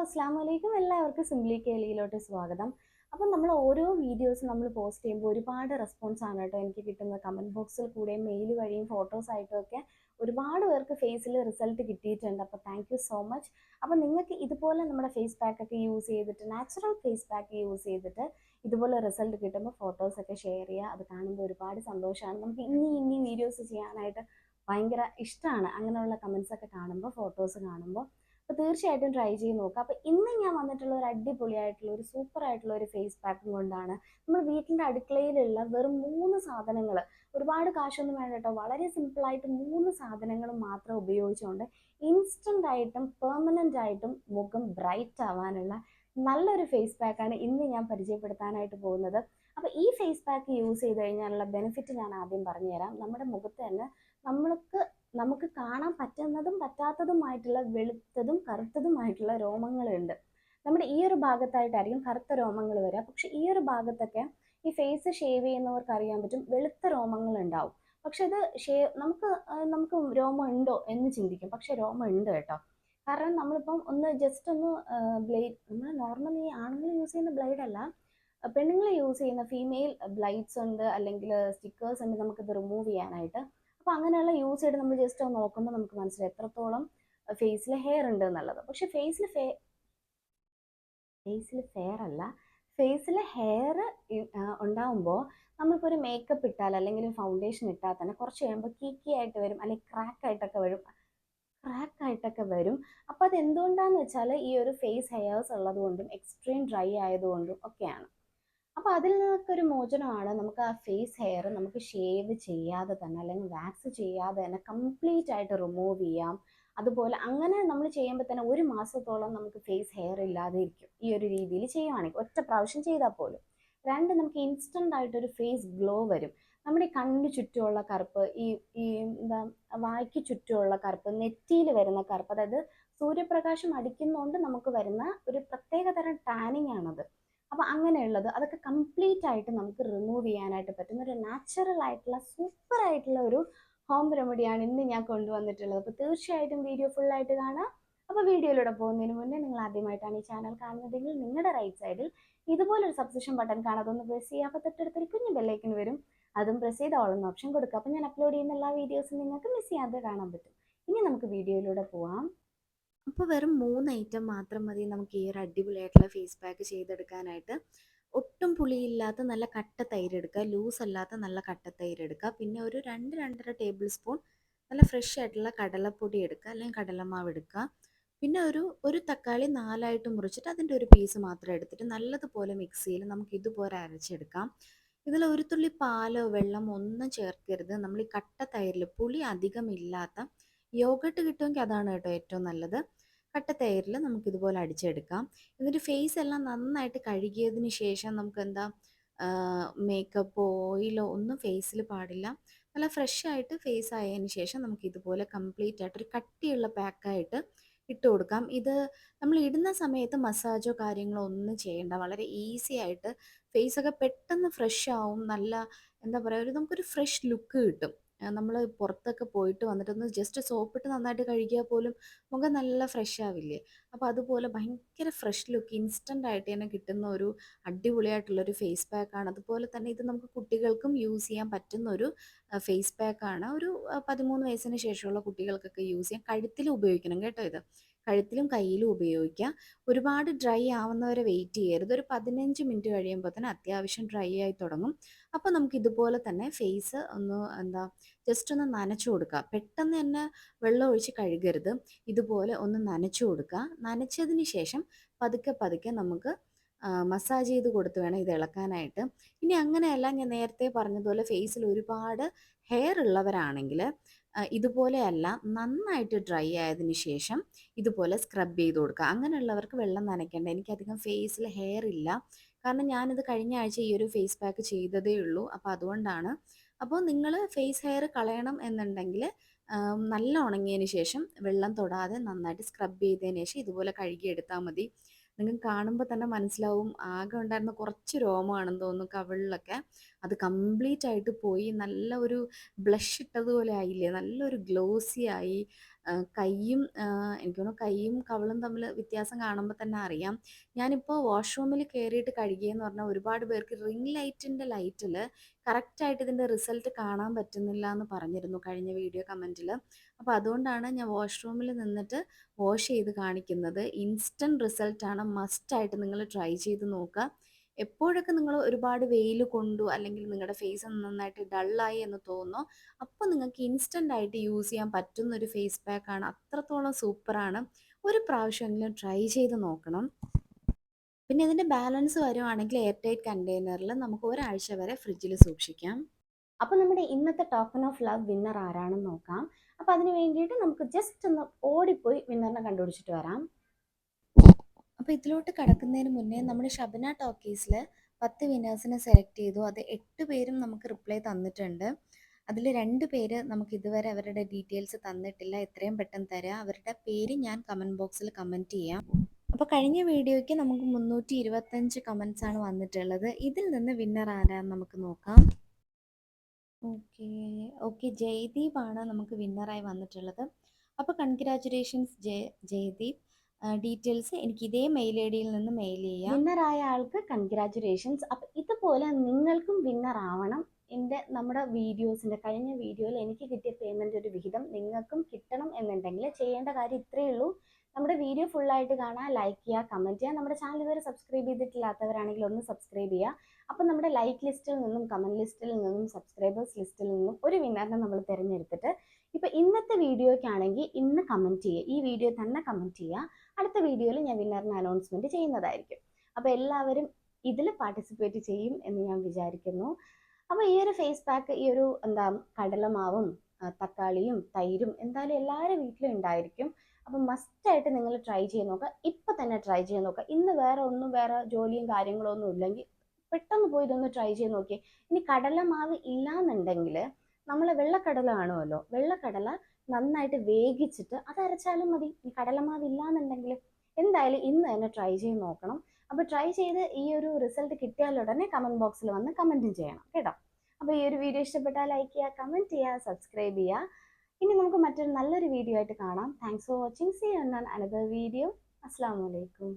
അസ്സാം വലൈക്കും എല്ലാവർക്കും സിംപ്ലി കേലിയിലോട്ട് സ്വാഗതം. അപ്പം നമ്മൾ ഓരോ വീഡിയോസ് നമ്മൾ പോസ്റ്റ് ചെയ്യുമ്പോൾ ഒരുപാട് റെസ്പോൺസ് ആണ് കേട്ടോ എനിക്ക് കിട്ടുന്നത് കമന്റ് ബോക്സിൽ കൂടെ മെയിൽ വഴിയും ഫോട്ടോസ് ആയിട്ടും ഒക്കെ ഒരുപാട് പേർക്ക് ഫേസിൽ റിസൾട്ട് കിട്ടിയിട്ടുണ്ട്. അപ്പോൾ താങ്ക് യു സോ മച്ച് അപ്പോൾ നിങ്ങൾക്ക് ഇതുപോലെ നമ്മുടെ ഫേസ് പാക്ക് ഒക്കെ യൂസ് ചെയ്തിട്ട് നാച്ചുറൽ ഫേസ് പാക്ക് യൂസ് ചെയ്തിട്ട് ഇതുപോലെ റിസൾട്ട് കിട്ടുമ്പോൾ ഫോട്ടോസ് ഒക്കെ ഷെയർ ചെയ്യുക. അത് കാണുമ്പോൾ ഒരുപാട് സന്തോഷമാണ്. നമുക്ക് ഇനി ഇനി വീഡിയോസ് ചെയ്യാനായിട്ട് ഭയങ്കര ഇഷ്ടമാണ് അങ്ങനെയുള്ള കമൻസ് ഒക്കെ കാണുമ്പോൾ ഫോട്ടോസ് കാണുമ്പോൾ അപ്പോൾ തീർച്ചയായിട്ടും ട്രൈ ചെയ്ത് നോക്കുക അപ്പോൾ ഇന്ന് ഞാൻ വന്നിട്ടുള്ള ഒരു അടിപൊളിയായിട്ടുള്ള ഒരു സൂപ്പർ ആയിട്ടുള്ള ഒരു ഫേസ് പാക്കും കൊണ്ടാണ് നമ്മൾ വീട്ടിന്റെ അടുക്കളയിലുള്ള വെറും മൂന്ന് സാധനങ്ങൾ ഒരുപാട് കാശൊന്നും വേണ്ട കേട്ടോ. വളരെ സിമ്പിളായിട്ട് മൂന്ന് സാധനങ്ങൾ മാത്രം ഉപയോഗിച്ചുകൊണ്ട് ഇൻസ്റ്റന്റ് ആയിട്ടും പെർമനന്റ് ആയിട്ടും മുഖം ബ്രൈറ്റ് ആവാനുള്ള നല്ലൊരു ഫേസ് പാക്കാണ് ഇന്ന് ഞാൻ പരിചയപ്പെടുത്താനായിട്ട് പോകുന്നത്. അപ്പോൾ ഈ ഫേസ് പാക്ക് യൂസ് ചെയ്ത് കഴിഞ്ഞാലുള്ള ബെനിഫിറ്റ് ഞാൻ ആദ്യം പറഞ്ഞുതരാം. നമ്മുടെ മുഖത്ത് തന്നെ നമ്മൾക്ക് നമുക്ക് കാണാൻ പറ്റുന്നതും പറ്റാത്തതുമായിട്ടുള്ള വെളുത്തതും കറുത്തതുമായിട്ടുള്ള രോമങ്ങളുണ്ട്. നമ്മുടെ ഈ ഒരു ഭാഗത്തായിട്ടായിരിക്കും കറുത്ത രോമങ്ങൾ വരിക. പക്ഷെ ഈ ഒരു ഭാഗത്തൊക്കെ ഈ ഫേസ് ഷേവ് ചെയ്യുന്നവർക്ക് അറിയാൻ പറ്റും വെളുത്ത രോമങ്ങൾ ഉണ്ടാവും പക്ഷെ ഇത് ഷേ നമുക്ക് നമുക്ക് രോമം ഉണ്ടോ എന്ന് ചിന്തിക്കും. പക്ഷെ രോമം ഉണ്ട് കേട്ടോ. കാരണം നമ്മളിപ്പം ഒന്ന് ജസ്റ്റ് ഒന്ന് ബ്ലേഡ് നമ്മൾ നോർമലി ആണുങ്ങൾ യൂസ് ചെയ്യുന്ന ബ്ലേഡ് അല്ല. പെണ്ണുങ്ങൾ യൂസ് ചെയ്യുന്ന ഫീമെയിൽ ബ്ലൈഡ്സ് ഉണ്ട്. അല്ലെങ്കിൽ സ്റ്റിക്കേഴ്സ് ഉണ്ട് നമുക്കിത് റിമൂവ് ചെയ്യാനായിട്ട്. അപ്പോൾ അങ്ങനെയുള്ള യൂസ് ചെയ്ത് നമ്മൾ ജസ്റ്റ് നോക്കുമ്പോൾ നമുക്ക് മനസ്സിലായി എത്രത്തോളം ഫേസിൽ ഹെയർ ഉണ്ട് എന്നുള്ളത്. പക്ഷെ ഫേസിൽ ഫേസിൽ ഫെയർ അല്ല. ഫേസിൽ ഹെയർ ഉണ്ടാവുമ്പോൾ നമ്മളിപ്പോൾ ഒരു മേക്കപ്പ് ഇട്ടാൽ അല്ലെങ്കിൽ ഒരു ഫൗണ്ടേഷൻ ഇട്ടാൽ തന്നെ കുറച്ച് കഴിയുമ്പോൾ കീക്കി ആയിട്ട് വരും അല്ലെങ്കിൽ ക്രാക്ക് ആയിട്ടൊക്കെ വരും. ക്രാക്ക് ആയിട്ടൊക്കെ വരും. അപ്പോൾ അത് എന്തുകൊണ്ടാന്ന് വെച്ചാൽ ഈ ഒരു ഫേസ് ഹെയർസ് ഉള്ളതുകൊണ്ടും എക്സ്ട്രീം ഡ്രൈ ആയതുകൊണ്ടും ഒക്കെയാണ്. അപ്പോൾ അതിൽ നിന്നൊക്കെ ഒരു മോചനമാണ് നമുക്ക് ആ ഫേസ് ഹെയർ നമുക്ക് ഷേവ് ചെയ്യാതെ തന്നെ അല്ലെങ്കിൽ വാക്സ് ചെയ്യാതെ തന്നെ കംപ്ലീറ്റ് ആയിട്ട് റിമൂവ് ചെയ്യാം. അതുപോലെ അങ്ങനെ നമ്മൾ ചെയ്യുമ്പോൾ തന്നെ ഒരു മാസത്തോളം നമുക്ക് ഫേസ് ഹെയർ ഇല്ലാതെ ഇരിക്കും. ഈ ഒരു രീതിയിൽ ചെയ്യുവാണെങ്കിൽ ഒറ്റ പ്രാവശ്യം ചെയ്താൽ പോലും. രണ്ട് നമുക്ക് ഇൻസ്റ്റന്റ് ആയിട്ടൊരു ഫേസ് ഗ്ലോ വരും. നമ്മുടെ കണ്ണിന് ചുറ്റുമുള്ള കറുപ്പ് ഈ ഈ എന്താ വായ്ക്ക് ചുറ്റുമുള്ള കറുപ്പ് നെറ്റിയിൽ വരുന്ന കറുപ്പ് അതായത് സൂര്യപ്രകാശം അടിക്കുന്നതുകൊണ്ട് നമുക്ക് വരുന്ന ഒരു പ്രത്യേക തരം ടാനിങ് ആണത്. അപ്പോൾ അങ്ങനെയുള്ളത് അതൊക്കെ കംപ്ലീറ്റ് ആയിട്ട് നമുക്ക് റിമൂവ് ചെയ്യാനായിട്ട് പറ്റുന്ന ഒരു നാച്ചുറൽ ആയിട്ടുള്ള സൂപ്പർ ആയിട്ടുള്ള ഒരു ഹോം റെമഡിയാണ് ഇന്ന് ഞാൻ കൊണ്ടുവന്നിട്ടുള്ളത്. അപ്പോൾ തീർച്ചയായിട്ടും വീഡിയോ ഫുൾ ആയിട്ട് കാണാം. അപ്പോൾ വീഡിയോയിലൂടെ പോകുന്നതിന് മുന്നേ നിങ്ങൾ ആദ്യമായിട്ടാണ് ഈ ചാനൽ കാണുന്നതെങ്കിൽ നിങ്ങളുടെ റൈറ്റ് സൈഡിൽ ഇതുപോലൊരു സബ്സ്ക്രിപ്ഷൻ ബട്ടൺ കാണാതെ ഒന്ന് പ്രസ് ചെയ്യുക. അപ്പോൾ തൊട്ടടുത്തൊരു കുഞ്ഞു ബെല്ലേക്കിന് വരും. അതും പ്രസ് ചെയ്ത് ഓൾ എന്ന ഓപ്ഷൻ കൊടുക്കുക. അപ്പോൾ ഞാൻ അപ്ലോഡ് ചെയ്യുന്ന എല്ലാ വീഡിയോസും നിങ്ങൾക്ക് മിസ് ചെയ്യാതെ കാണാൻ പറ്റും. ഇനി നമുക്ക് വീഡിയോയിലൂടെ പോവാം. അപ്പോൾ വെറും മൂന്ന് ഐറ്റം മാത്രം മതി നമുക്ക് ഈ ഒരു അടിപൊളിയായിട്ടുള്ള ഫേസ് പാക്ക് ചെയ്തെടുക്കാനായിട്ട്. ഒട്ടും പുളിയില്ലാത്ത നല്ല കട്ട തൈര് എടുക്കുക ലൂസ് അല്ലാത്ത നല്ല കട്ട തൈര് എടുക്കുക. പിന്നെ ഒരു രണ്ട് രണ്ടര ടേബിൾ സ്പൂൺ നല്ല ഫ്രഷ് ആയിട്ടുള്ള കടലപ്പൊടി എടുക്കുക അല്ലെങ്കിൽ കടലമാവ് എടുക്കുക. പിന്നെ ഒരു ഒരു തക്കാളി നാലായിട്ട് മുറിച്ചിട്ട് അതിന്റെ ഒരു പീസ് മാത്രം എടുത്തിട്ട് നല്ലതുപോലെ മിക്സിയിൽ നമുക്ക് ഇതുപോലെ അരച്ചെടുക്കാം. ഇതിൽ ഒരു തുള്ളി പാലോ വെള്ളമോ ഒന്നും ചേർക്കരുത്. നമ്മൾ ഈ കട്ട തൈരിൽ പുളി അധികം ഇല്ലാത്ത യോഗട്ട് കിട്ടുമെങ്കിൽ അതാണ് കേട്ടോ ഏറ്റവും നല്ലത്. കട്ട തൈരിൽ നമുക്ക് ഇതുപോലെ അടിച്ചെടുക്കാം. എന്നിട്ട് ഫേസ് എല്ലാം നന്നായിട്ട് കഴുകിയതിന് ശേഷം നമുക്ക് എന്താ മേക്കപ്പോ ഓയിലോ ഒന്നും ഫേസിൽ പാടില്ല. നല്ല ഫ്രഷ് ആയിട്ട് ഫേസ് ആയതിന് ശേഷം നമുക്ക് ഇതുപോലെ കംപ്ലീറ്റ് ആയിട്ട് ഒരു കട്ടിയുള്ള പാക്കായിട്ട് ഇട്ട് കൊടുക്കാം. ഇത് നമ്മൾ ഇടുന്ന സമയത്ത് മസാജോ കാര്യങ്ങളോ ഒന്നും ചെയ്യേണ്ട. വളരെ ഈസി ആയിട്ട് ഒക്കെ പെട്ടെന്ന് ഫ്രഷ് ആവും. നല്ല എന്താ പറയുക ഒരു നമുക്കൊരു ഫ്രഷ് ലുക്ക് കിട്ടും. നമ്മൾ പുറത്തൊക്കെ പോയിട്ട് വന്നിട്ടൊന്ന് ജസ്റ്റ് സോപ്പിട്ട് നന്നായിട്ട് കഴുകിയാൽ പോലും മുഖം നല്ല ഫ്രഷ് ആവില്ലേ? അപ്പോൾ അതുപോലെ ഭയങ്കര ഫ്രഷ് ലുക്ക് ഇൻസ്റ്റന്റ് ആയിട്ട് തന്നെ കിട്ടുന്ന ഒരു അടിപൊളിയായിട്ടുള്ളൊരു ഫേസ് പാക്കാണ് അതുപോലെ തന്നെ ഇത് നമുക്ക് കുട്ടികൾക്കും യൂസ് ചെയ്യാൻ പറ്റുന്ന ഒരു ഫേസ് പാക്കാണ് ഒരു പതിമൂന്ന് വയസ്സിന് ശേഷമുള്ള കുട്ടികൾക്കൊക്കെ യൂസ് ചെയ്യാം. കഴുത്തിൽ ഉപയോഗിക്കണം കേട്ടോ ഇത്. കഴുത്തിലും കയ്യിലും ഉപയോഗിക്കുക. ഒരുപാട് ഡ്രൈ ആവുന്നവരെ വെയിറ്റ് ചെയ്യരുത്. ഒരു പതിനഞ്ച് മിനിറ്റ് കഴിയുമ്പോൾ തന്നെ അത്യാവശ്യം ഡ്രൈ ആയി തുടങ്ങും. അപ്പോൾ നമുക്ക് ഇതുപോലെ തന്നെ ഫേസ് ഒന്ന് എന്താ ജസ്റ്റ് ഒന്ന് നനച്ചു കൊടുക്കുക. പെട്ടെന്ന് തന്നെ വെള്ളം ഒഴിച്ച് കഴുകരുത്. ഇതുപോലെ ഒന്ന് നനച്ചു കൊടുക്കുക. നനച്ചതിന് ശേഷം പതുക്കെ പതുക്കെ നമുക്ക് മസാജ് ചെയ്ത് കൊടുത്ത് വേണം ഇത് ഇളക്കാനായിട്ട്. ഇനി അങ്ങനെയല്ല ഞാൻ നേരത്തെ പറഞ്ഞതുപോലെ ഫേസിൽ ഒരുപാട് ഹെയർ ഉള്ളവരാണെങ്കിൽ ഇതുപോലെയല്ല നന്നായിട്ട് ഡ്രൈ ആയതിനു ശേഷം ഇതുപോലെ സ്ക്രബ് ചെയ്ത് കൊടുക്കുക. അങ്ങനെയുള്ളവർക്ക് വെള്ളം നനയ്ക്കേണ്ട. എനിക്കധികം ഫേസിൽ ഹെയർ ഇല്ല. കാരണം ഞാനിത് കഴിഞ്ഞ ആഴ്ച ഈ ഒരു ഫേസ് പാക്ക് ചെയ്തതേ ഉള്ളൂ. അപ്പോൾ അതുകൊണ്ടാണ്. അപ്പോൾ നിങ്ങൾ ഫേസ് ഹെയർ കളയണം എന്നുണ്ടെങ്കിൽ നല്ല ഉണങ്ങിയതിന് ശേഷം വെള്ളം തൊടാതെ നന്നായിട്ട് സ്ക്രബ് ചെയ്തതിന് ശേഷം ഇതുപോലെ കഴുകിയെടുത്താൽ മതി. നിങ്ങൾക്ക് കാണുമ്പോൾ തന്നെ മനസ്സിലാവും. ആകെ ഉണ്ടായിരുന്ന കുറച്ച് രോമമാണെന്ന് തോന്നുന്നു കവിളിലൊക്കെ. അത് കംപ്ലീറ്റ് ആയിട്ട് പോയി. നല്ല ഒരു ബ്ലഷ് ഇട്ടതുപോലെ ആയില്ലേ? നല്ലൊരു ഗ്ലോസി ആയി. കൈയും എനിക്ക് തോന്നുന്നു കൈയും കവളും തമ്മിൽ വ്യത്യാസം കാണുമ്പോൾ തന്നെ അറിയാം. ഞാനിപ്പോൾ വാഷ്റൂമിൽ കയറിയിട്ട് കഴുകിയെന്ന് പറഞ്ഞാൽ ഒരുപാട് പേർക്ക് റിംഗ് ലൈറ്റിന്റെ ലൈറ്റിൽ കറക്റ്റായിട്ട് ഇതിന്റെ റിസൾട്ട് കാണാൻ പറ്റുന്നില്ല എന്ന് പറഞ്ഞിരുന്നു കഴിഞ്ഞ വീഡിയോ കമന്റിൽ അപ്പോൾ അതുകൊണ്ടാണ് ഞാൻ വാഷ്റൂമിൽ നിന്നിട്ട് വാഷ് ചെയ്ത് കാണിക്കുന്നത്. ഇൻസ്റ്റന്റ് റിസൾട്ടാണ് മസ്റ്റായിട്ട് നിങ്ങൾ ട്രൈ ചെയ്ത് നോക്കുക. എപ്പോഴൊക്കെ നിങ്ങൾ ഒരുപാട് വെയിൽ കൊണ്ടു അല്ലെങ്കിൽ നിങ്ങളുടെ ഫേസ് നന്നായിട്ട് ഡള്ളായി എന്ന് തോന്നുന്നു അപ്പോൾ നിങ്ങൾക്ക് ഇൻസ്റ്റന്റ് ആയിട്ട് യൂസ് ചെയ്യാൻ പറ്റുന്ന ഒരു ഫേസ് പാക്കാണ് അത്രത്തോളം സൂപ്പറാണ് ഒരു പ്രാവശ്യമെങ്കിലും ട്രൈ ചെയ്ത് നോക്കണം. പിന്നെ ഇതിന്റെ ബാലൻസ് വരുവാണെങ്കിൽ എയർ ടൈറ്റ് കണ്ടെയ്നറിൽ നമുക്ക് ഒരാഴ്ച വരെ ഫ്രിഡ്ജിൽ സൂക്ഷിക്കാം. അപ്പോൾ നമ്മുടെ ഇന്നത്തെ ടോക്കൺ ഓഫ് ലവ് വിന്നർ ആരാണെന്ന് നോക്കാം. അപ്പോൾ അതിന് വേണ്ടിയിട്ട് നമുക്ക് ജസ്റ്റ് ഒന്ന് ഓടിപ്പോയി വിന്നറിനെ കണ്ടുപിടിച്ചിട്ട് വരാം. അപ്പോൾ ഇതിലോട്ട് കടക്കുന്നതിന് മുന്നേ നമ്മുടെ ഷബന ടോക്കീസിൽ പത്ത് വിന്നേഴ്സിനെ സെലക്ട് ചെയ്തു. അത് എട്ട് പേരും നമുക്ക് റിപ്ലൈ തന്നിട്ടുണ്ട്. അതിൽ രണ്ട് പേര് നമുക്ക് ഇതുവരെ അവരുടെ ഡീറ്റെയിൽസ് തന്നിട്ടില്ല. എത്രയും പെട്ടെന്ന് തരാം. അവരുടെ പേര് ഞാൻ കമന്റ് ബോക്സിൽ കമന്റ് ചെയ്യാം. അപ്പോൾ കഴിഞ്ഞ വീഡിയോയ്ക്ക് നമുക്ക് മുന്നൂറ്റി ഇരുപത്തഞ്ച് കമൻസ് ആണ് വന്നിട്ടുള്ളത്. ഇതിൽ നിന്ന് വിന്നർ ആരാന്ന് നമുക്ക് നോക്കാം. ഓക്കെ. ഓക്കെ ആണ് നമുക്ക് വിന്നറായി വന്നിട്ടുള്ളത്. അപ്പോൾ കൺഗ്രാറ്റുലേഷൻസ് ജയ ജയ്ദീപ്. ഡീറ്റെയിൽസ് എനിക്ക് ഇതേ മെയിൽ ഐ ഡിയിൽ നിന്ന് മെയിൽ ചെയ്യാം. വിന്നറായ ആൾക്ക് കൺഗ്രാറ്റുലേഷൻസ് അപ്പം ഇതുപോലെ നിങ്ങൾക്കും വിന്നർ ആവണം എന്റെ നമ്മുടെ വീഡിയോസിന്റെ കഴിഞ്ഞ വീഡിയോയിൽ എനിക്ക് കിട്ടിയ പേയ്മെന്റ് ഒരു വിഹിതം നിങ്ങൾക്കും കിട്ടണം എന്നുണ്ടെങ്കിൽ ചെയ്യേണ്ട കാര്യം ഇത്രയേ ഉള്ളൂ. നമ്മുടെ വീഡിയോ ഫുള്ളായിട്ട് കാണാൻ ലൈക്ക് ചെയ്യുക കമന്റ് ചെയ്യുക. നമ്മുടെ ചാനൽ ഇതുവരെ സബ്സ്ക്രൈബ് ചെയ്തിട്ടില്ലാത്തവരാണെങ്കിൽ ഒന്ന് സബ്സ്ക്രൈബ് ചെയ്യുക. അപ്പം നമ്മുടെ ലൈക്ക് ലിസ്റ്റിൽ നിന്നും കമന്റ് ലിസ്റ്റിൽ നിന്നും സബ്സ്ക്രൈബേഴ്സ് ലിസ്റ്റിൽ നിന്നും ഒരു വിന്നറിനെ നമ്മൾ തിരഞ്ഞെടുത്തിട്ട് ഇപ്പം ഇന്നത്തെ വീഡിയോയ്ക്കാണെങ്കിൽ ഇന്ന് കമന്റ് ചെയ്യുക. ഈ വീഡിയോ തന്നെ കമന്റ് ചെയ്യുക. അടുത്ത വീഡിയോയിൽ ഞാൻ വിന്നറിന് അനൗൺസ്മെന്റ് ചെയ്യുന്നതായിരിക്കും. അപ്പോൾ എല്ലാവരും ഇതിൽ പാർട്ടിസിപ്പേറ്റ് ചെയ്യും എന്ന് ഞാൻ വിചാരിക്കുന്നു. അപ്പോൾ ഈ ഒരു ഫേസ് പാക്ക് ഈ ഒരു എന്താ കടലമാവും തക്കാളിയും തൈരും എന്തായാലും എല്ലാവരും വീട്ടിലും ഉണ്ടായിരിക്കും. അപ്പം മസ്റ്റായിട്ട് നിങ്ങൾ ട്രൈ ചെയ്ത് നോക്കുക ഇപ്പം തന്നെ ട്രൈ ചെയ്ത് നോക്കുക ഇന്ന് വേറെ ഒന്നും വേറെ ജോലിയും കാര്യങ്ങളോ ഒന്നും ഇല്ലെങ്കിൽ പെട്ടെന്ന് പോയി ഇതൊന്ന് ട്രൈ ചെയ്ത് നോക്കിയേ. ഇനി കടലമാവ് ഇല്ലാന്നുണ്ടെങ്കിൽ നമ്മൾ വെള്ളക്കടല കാണുമല്ലോ. വെള്ളക്കടല നന്നായിട്ട് വേഗിച്ചിട്ട് അത് അരച്ചാലും മതി. ഈ കടലമാവ് ഇല്ലാന്നുണ്ടെങ്കിൽ എന്തായാലും ഇന്ന് തന്നെ ട്രൈ ചെയ്ത് നോക്കണം. അപ്പോൾ ട്രൈ ചെയ്ത് ഈ ഒരു റിസൾട്ട് കിട്ടിയാലുടനെ കമന്റ് ബോക്സിൽ വന്ന് കമന്റും ചെയ്യണം. കേട്ടോ? അപ്പോൾ ഈ ഒരു വീഡിയോ ഇഷ്ടപ്പെട്ടാൽ ലൈക്ക് ചെയ്യുക കമന്റ് ചെയ്യുക സബ്സ്ക്രൈബ് ചെയ്യുക. ഇനി നമുക്ക് മറ്റൊരു നല്ലൊരു വീഡിയോ ആയിട്ട് കാണാം. Thanks for watching see another video അസ്സാം വലൈക്കും